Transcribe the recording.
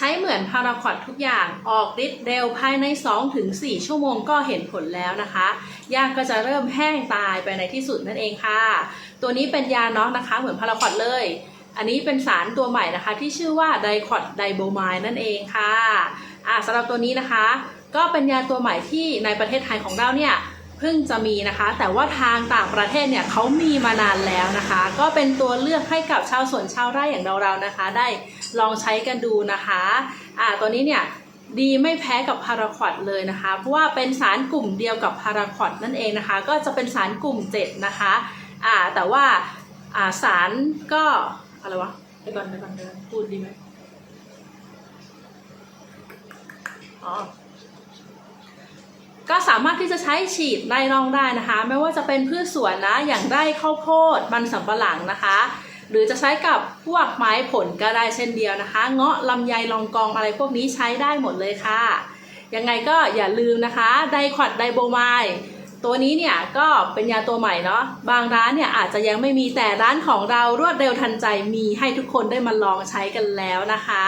ช้เหมือนพาราควอดทุกอย่างออกฤทธิ์เร็วภายใน 2-4 ชั่วโมงก็เห็นผลแล้วนะคะยาก็จะเริ่มแห้งตายไปในที่สุดนั่นเองค่ะ ตัวนี้เป็นยาน็อกนะคะ เหมือนพาราควอดเลย อันนี้เป็นสารตัวใหม่นะคะ ที่ชื่อว่าไดคอดไดโบไมายนั่นเองค่ะอ่าสำหรับตัวนี้นะคะ ก็เป็นยาตัวใหม่ที่ในประเทศไทยของเราเนี่ย เพิ่งจะมีนะคะ แต่ว่าทางต่างประเทศเนี่ยเขามีมานานแล้วนะคะ ก็เป็นตัวเลือกให้กับชาวสวนชาวไร่อย่างเราๆนะคะ ได้ลองใช้กันดูนะคะอ่าตัวนี้เนี่ยดีไม่แพ้กับพาราควอดเลยนะคะ เพราะว่าเป็นสารกลุ่มเดียวกับพาราควอดนั่นเองนะคะ ก็จะเป็นสารกลุ่ม 7 นะคะอ่าแต่ว่าอ่าสารก็อะไรวะไปก่อนไปก่อนไปก่อนพูดดีไหมอ๋อ ก็สามารถที่จะใช้ฉีดไล่ร่องได้นะคะ ไม่ว่าจะเป็นพืชสวนนะอย่างไร่ข้าวโพดมันสำปะหลังนะคะ หรือจะใช้กับพวกไม้ผลก็ได้เช่นเดียวนะคะ เงาะลำไยลองกองอะไรพวกนี้ใช้ได้หมดเลยค่ะยังไงก็อย่าลืมนะคะไดคอดไดโบไมตัวนี้เนี่ยก็เป็นยาตัวใหม่เนาะบางร้านเนี่ยอาจจะยังไม่มีแต่ร้านของเรารวดเร็วทันใจมีให้ทุกคนได้มาลองใช้กันแล้วนะคะ